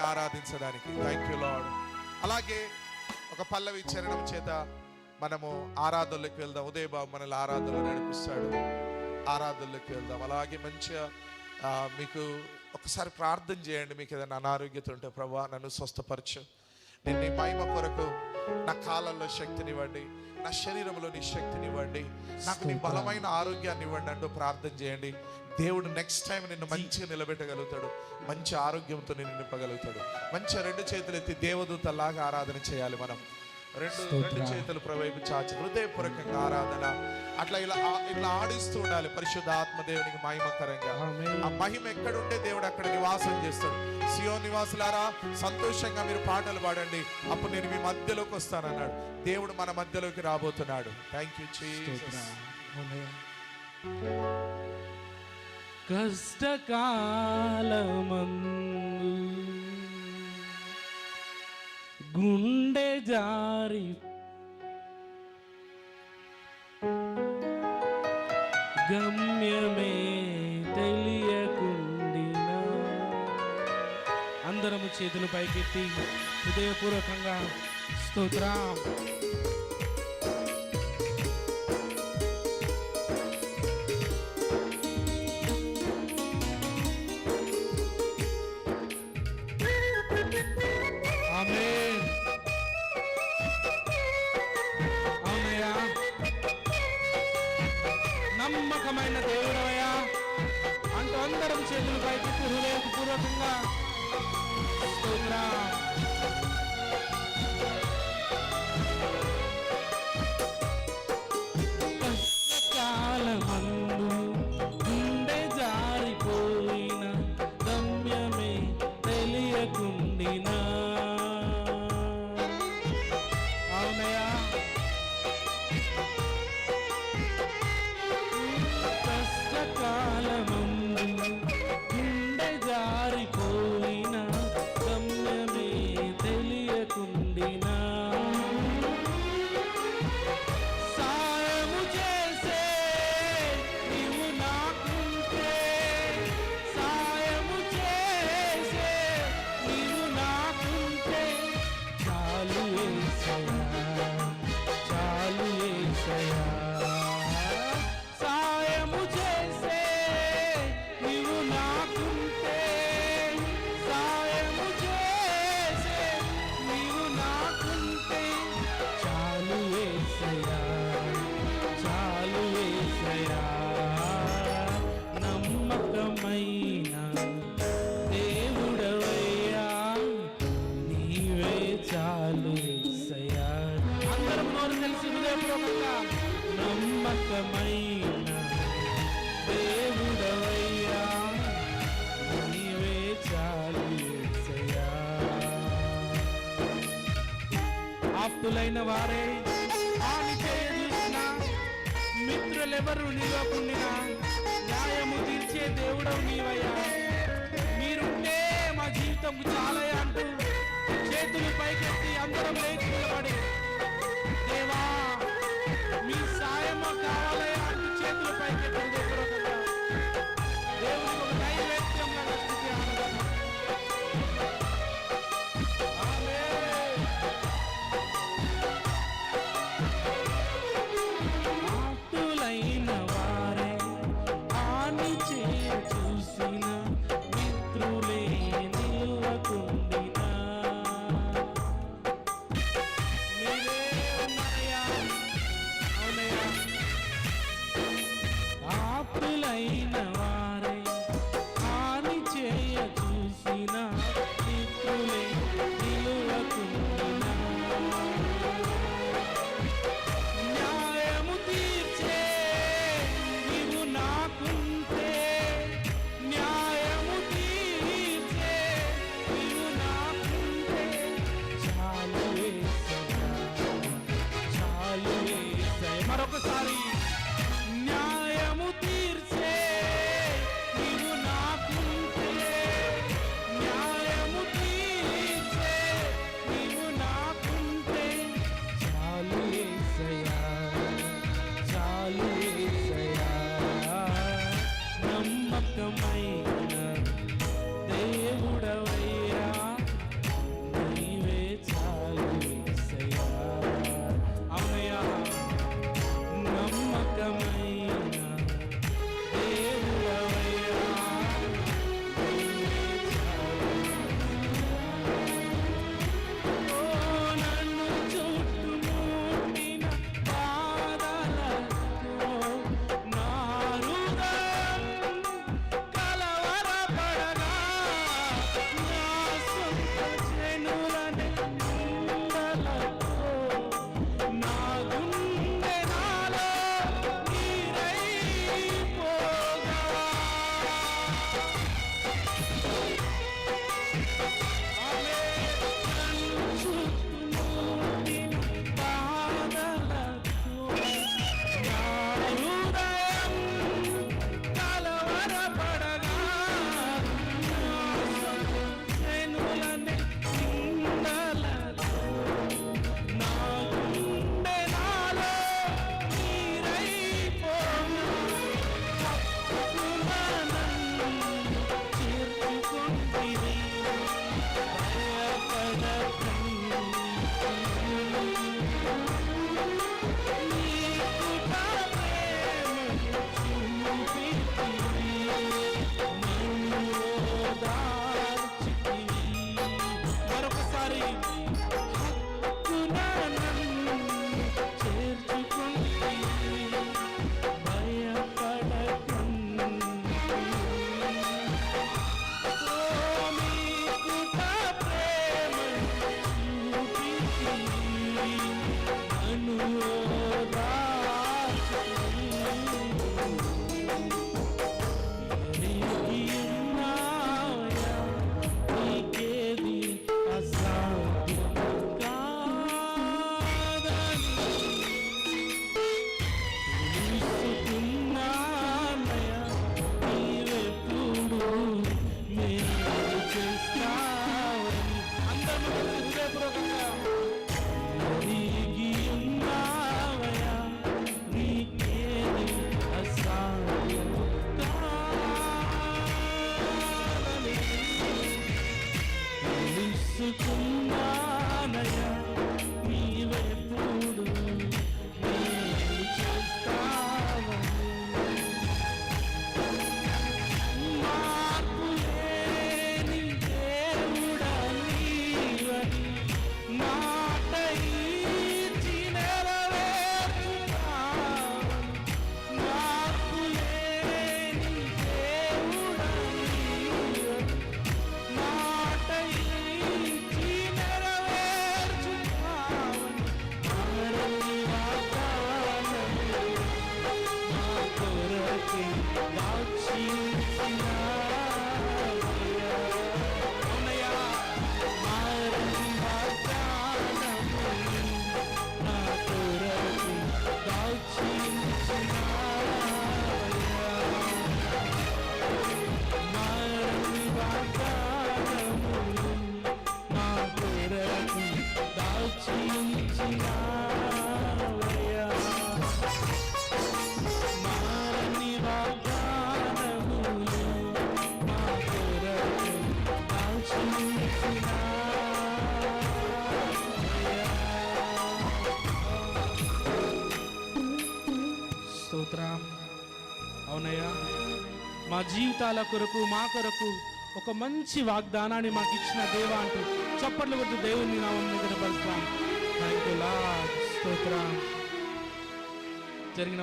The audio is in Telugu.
దేవుణ్ణి ఆరాధించడానికి. థ్యాంక్ యూ లాడ్ అలాగే ఒక పల్లవి చరణం చేత మనము ఆరాధనలోకి వెళ్దాం. ఉదయ బాబు మనల్ని ఆరాధనలో నడిపిస్తాడు. ఆరాధనలోకి వెళ్దాం. అలాగే మంచిగా మీకు ఒకసారి ప్రార్థన చేయండి. మీకు ఏదైనా అనారోగ్యత ఉంటే ప్రభా నన్ను స్వస్థపరచు. నేను నీ మహిమ కొరకు నా కాళ్ళల్లో శక్తినివ్వండి నా శరీరంలో నీ శక్తినివ్వండి నాకు నీ బలమైన ఆరోగ్యాన్ని ఇవ్వండి అంటూ ప్రార్థన చేయండి. దేవుడు నెక్స్ట్ టైం నిన్ను మంచిగా నిలబెట్టగలుగుతాడు మంచి ఆరోగ్యంతో నిన్ను నింపగలుగుతాడు. మంచి రెండు చేతులు ఎత్తి దేవదూతలాగా ఆరాధన చేయాలి మనం. రెండు రెండు చేతులు ప్రవైపు చాచి హృదయపూర్వకంగా ఆరాధన. అట్లా ఇలా ఇట్లా ఆడిస్తూ ఉండాలి పరిశుద్ధ ఆత్మదేవునికి మహిమకరంగా. ఆ మహిమ ఎక్కడుంటే దేవుడు అక్కడ నివాసం చేస్తాడు. సియో నివాసులారా సంతోషంగా మీరు పాటలు పాడండి. అప్పుడు నేను మీ మధ్యలోకి వస్తానన్నాడు. దేవుడు మన మధ్యలోకి రాబోతున్నాడు. థ్యాంక్ యూ కష్టకాలమందు గుండె జారి గమ్యమే తెలియకుండినా అందరము చేతులు పైకెత్తి హృదయపూర్వకంగా స్తోత్రం. చేతులు పైకి హృదయపూర్వకంగా స్తోత్రం Bye. అద్భుతమైన దేవుడవయ్యా నీవే చాలు ఆప్తులైన వారే హాని చేయదూసిన మిత్రులెవరు నిలవకుండినా న్యాయము తీర్చే దేవుడవు నీవయ్యా. away. అవునయ్యా మా జీవితాల కొరకు మా కొరకు ఒక మంచి వాగ్దానాన్ని మాకు ఇచ్చిన దేవా అంటూ చప్పట్లు కొడుతూ దేవుని నామం పలుకుతాను స్తోత్ర జరిగిన